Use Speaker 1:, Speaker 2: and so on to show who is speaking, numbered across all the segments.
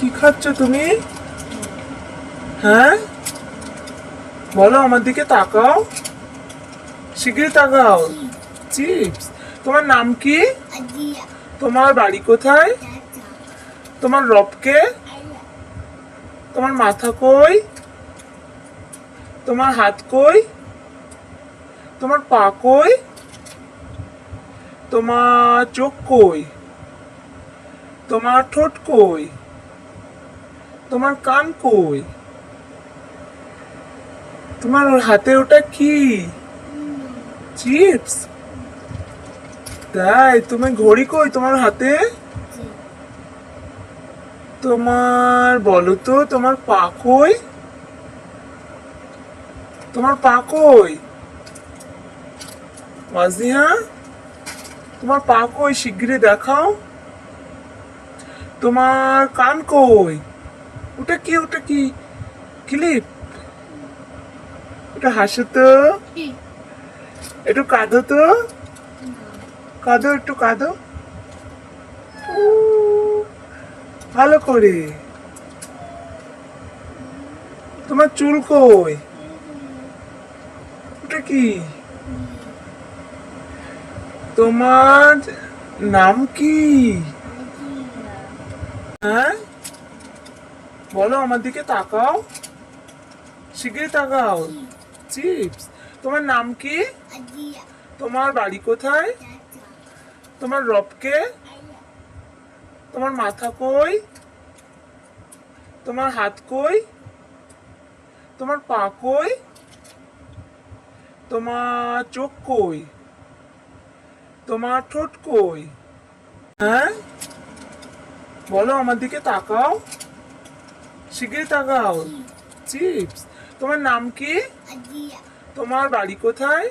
Speaker 1: কি খাচ্ছ তুমি? হ্যাঁ? বলো আমার দিকে তাকাও। শিগগিরই তাকাও। চিপস। তোমার নাম কি? তোমার বাড়ি কোথায়? তোমার রবকে? তোমার মাথা কই? তোমার হাত কই? তোমার পা কই? তোমার চোখ কই? তোমার ঠোঁট কই? তোমার কান কই? তোমার হাতে ওটা কি? চিপস? তাই, তুমি ঘড়ি কই তোমার হাতে? তোমার, বলো তো, তোমার পা কই? তোমার পা কই? মাজিহা তোমার পা কই? শিগগিরই দেখাও। তোমার কান কই? ওটা কি ওটা কি? ক্লিপ। ওটা হাসো তো? একটু কাঁদো তো? কাঁদো একটু কাঁদো। ভালো করে। তোমার চুল কই? ওটা কি? তোমার নাম কি? হ্যাঁ? বলো আমার দিকে তাকাও। শিগগিরই তাকাও। চিপস তোমার নাম কি? তোমার বাড়ি কোথায়? তোমার রবকে? তোমার মাথা কই? তোমার হাত কই? তোমার পা কই? তোমার চোখ কই? তোমার ঠোঁট কই? হ্যাঁ? বলো আমার দিকে তাকাও। শিগগিরই তাকাও। চিপস তোমার নাম কি? তোমার বাড়ি কোথায়?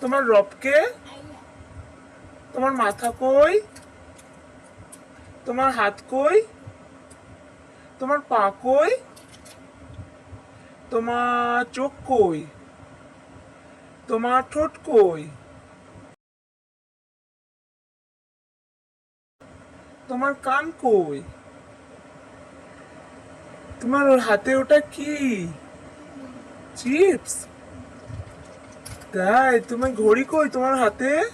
Speaker 1: তোমার রবকে? তোমার মাথা কই? তোমার হাত কই? তোমার পা কই? তোমার চোখ কই? তোমার ঠোঁট কই? তোমার কান কই? তোমার হাতে ওটা কি? চিপস? তাই তুমি ঘড়ি কই? তোমার হাতে?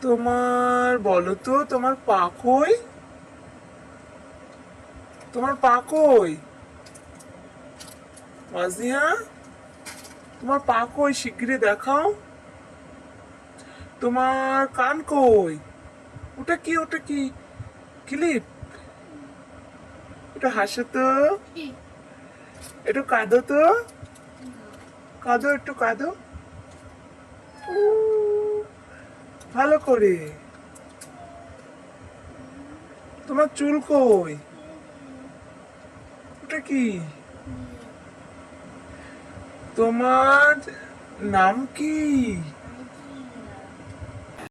Speaker 1: তোমার, বলো তো, তোমার পা কই? তোমার পা কই? মাজিহা তোমার পা কই? শিগগিরই দেখাও। তোমার কান কই? ওটা কি? ওটা কি? ক্লিপ? ওটা হাসো তো। একটু কাঁদো তো। কাঁদো, একটু কাঁদো। ভালো করে। তোমার চুল কই? ওটা কি? তোমার নাম কি?